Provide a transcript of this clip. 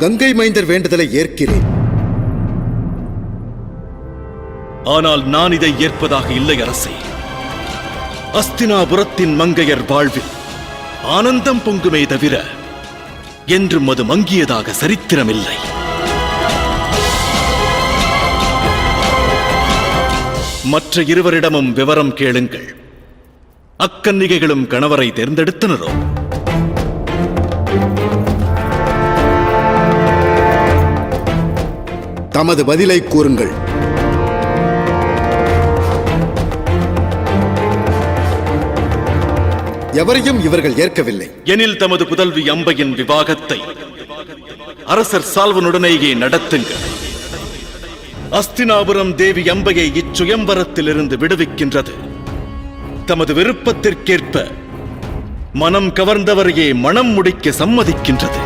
கங்கை மைந்தர் வேண்டுதலை ஏற்கிறேன். ஆனால் நான் இதை ஏற்பதாக இல்லை அரசே. அஸ்தினாபுரத்தின் மங்கையர் வாழ்வில் ஆனந்தம் பொங்குமே தவிர என்றும் அது மங்கியதாக சரித்திரமில்லை. மற்ற இருவரிடமும் விவரம் கேளுங்கள். அக்கன்னிகைகளும் கணவரை தேர்ந்தெடுத்தனரோ? தமது பதிலை கூறுங்கள். எவரையும் இவர்கள் ஏற்கவில்லை. எனில் தமது புதல்வி அம்பையின் விவாகத்தை அரசர் சால்வனுடனேயே நடத்துங்கள். அஸ்தினாபுரம் தேவி அம்பையை இச்சுயம்பரத்திலிருந்து விடுவிக்கின்றது. தமது விருப்பத்திற்கேற்ப மனம் கவர்ந்தவரையே மனம் முடிக்க சம்மதிக்கின்றது.